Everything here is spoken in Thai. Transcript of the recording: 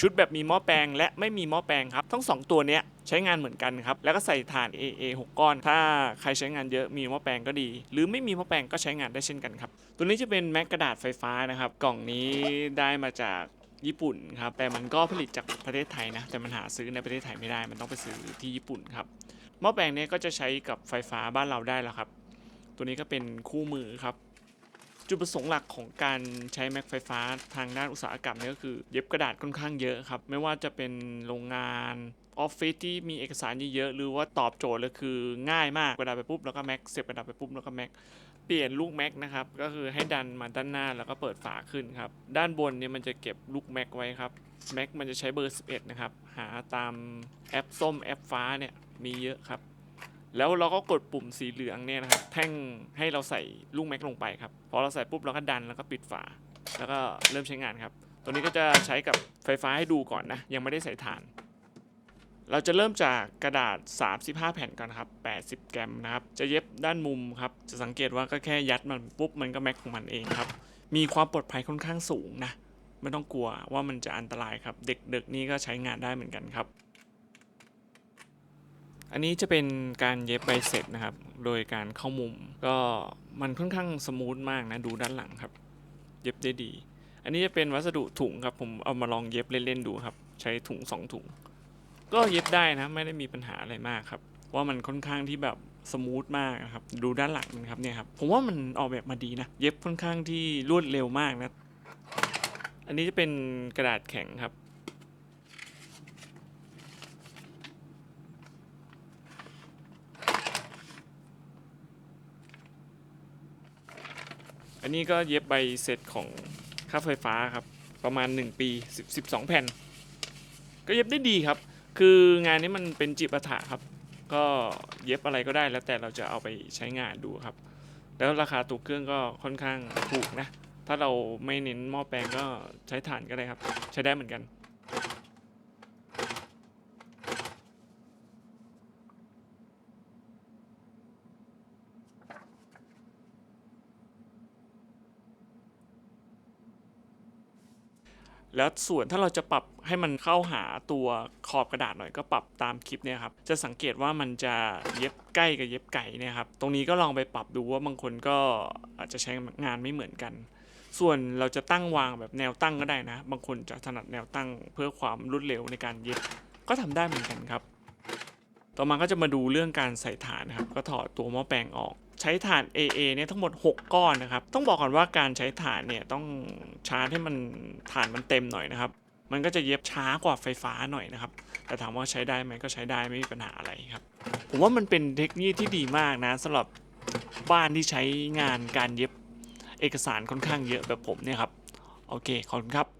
ชุดแบบมีหม้อแปลงและไม่มีหม้อแปลงครับ ทั้งสองตัวเนี้ยใช้งานเหมือนกันครับ แล้วก็ใส่ถ่าน AA 6 ก้อน ถ้าใครใช้งานเยอะมีหม้อแปลงก็ดี หรือไม่มีหม้อแปลงก็ใช้งานได้เช่นกันครับ ตัวนี้จะเป็นแม็กกระดาษไฟฟ้านะครับ กล่องนี้ได้มาจากญี่ปุ่นครับ แต่มันก็ผลิตจากประเทศไทยนะ แต่มันหาซื้อในประเทศไทยไม่ได้ มันต้องไปซื้อที่ญี่ปุ่นครับ หม้อแปลงเนี้ก็จะใช้กับไฟฟ้าบ้านเราได้แล้วครับ ตัวนี้ก็เป็นคู่มือครับ จุดประสงค์หลักของการใช้แม็กไฟฟ้าทางด้านอุตสาหกรรมเนี่ยก็คือ เย็บกระดาษค่อนข้างเยอะครับ ไม่ว่าจะเป็นโรงงานออฟฟิศที่มีเอกสารเยอะๆหรือว่าตอบโจทย์เลยคือง่ายมากกระดาษไปปุ๊บแล้วก็แม็กเสียบกระดาษไปปุ๊บแล้วก็แม็กเปลี่ยนลูกแม็กนะครับก็คือให้ดันมาด้านหน้าแล้วก็เปิดฝาขึ้นครับด้านบนเนี่ยมันจะเก็บลูกแม็กไว้ครับแม็กมันจะใช้เบอร์ 11 นะครับ หาตามแอปส้มแอปฟ้าเนี่ยมีเยอะครับ แล้วเราก็กดปุ่มสีเหลืองเนี่ยนะครับแท่งให้เราใส่ลูกแม็กลงไปครับพอเราใส่ปุ๊บเราก็ดันแล้วก็ปิดฝา แล้วก็เริ่มใช้งานครับ ตัวนี้ก็จะใช้กับไฟฟ้าให้ดูก่อนนะ ยังไม่ได้ใส่ถ่าน เราจะเริ่มจากกระดาษ 35 แผ่นก่อนครับ 80 แกรมนะครับ จะเย็บด้านมุมครับ จะสังเกตว่าก็แค่ยัดมันปุ๊บมันก็แม็กของมันเองครับ มีความปลอดภัยค่อนข้างสูงนะ ไม่ต้องกลัวว่ามันจะอันตรายครับ เด็กๆนี่ก็ใช้งานได้เหมือนกันครับ อันนี้จะเป็นการเย็บใบเสร็จนะครับ โดยการเข้ามุม ก็มันค่อนข้างสมูทมากนะ ดูด้านหลังครับ เย็บได้ดี อันนี้จะเป็นวัสดุถุงครับ ผมเอามาลองเย็บเล่นๆดูครับ ใช้ถุงสองถุง ก็เย็บได้นะ ไม่ได้มีปัญหาอะไรมากครับ ว่ามันค่อนข้างที่แบบสมูทมากนะครับ ดูด้านหลังมันครับเนี่ยครับ ผมว่ามันออกแบบมาดีนะ เย็บค่อนข้างที่รวดเร็วมากนะ อันนี้จะเป็นกระดาษแข็งครับ นนี้ก็เย็บใบเสร็จของค่าไฟฟ้าครับ ประมาณ 1 ปี10 12 แผ่น ก็เย็บได้ดีครับ คืองานนี้มันเป็นจิปาถะครับ ก็เย็บอะไรก็ได้แล้วแต่เราจะเอาไปใช้งานดูครับ แล้วราคาตัวเครื่องก็ค่อนข้างถูกนะ ถ้าเราไม่เน้นหม้อแปลงก็ใช้ถ่านก็ได้ครับ ใช้ได้เหมือนกัน แล้วส่วนถ้าเราจะปรับให้มันเข้าหาตัวขอบกระดาษหน่อยก็ปรับตามคลิปเนี่ยครับจะสังเกตว่ามันจะเย็บใกล้กับเย็บไก่เนี่ยครับตรงนี้ก็ลองไปปรับดูว่าบางคนก็อาจจะใช้งานไม่เหมือนกัน ส่วนเราจะตั้งวางแบบแนวตั้งก็ได้นะ บางคนจะถนัดแนวตั้งเพื่อความรวดเร็วในการเย็บก็ทำได้เหมือนกันครับ ต่อมาก็จะมาดูเรื่องการใส่ถ่านนะครับ ก็ถอดตัวหม้อแปลงออก ใช้ถาน AA เนี่ยทั้งหมด 6 ก้อนนะครับ ต้องบอกก่อนว่าการใช้ถานเนี่ยต้องชาร์จให้มันถานมันเต็มหน่อยนะครับ มันก็จะเย็บช้ากว่าไฟฟ้าหน่อยนะครับ แต่ถามว่าใช้ได้ไหมก็ใช้ได้ไม่มีปัญหาอะไรครับ ผมว่ามันเป็นเทคนิคที่ดีมากนะสำหรับบ้านที่ใช้งานการเย็บเอกสารค่อนข้างเยอะแบบผมเนี่ยครับ โอเค ขอบคุณครับ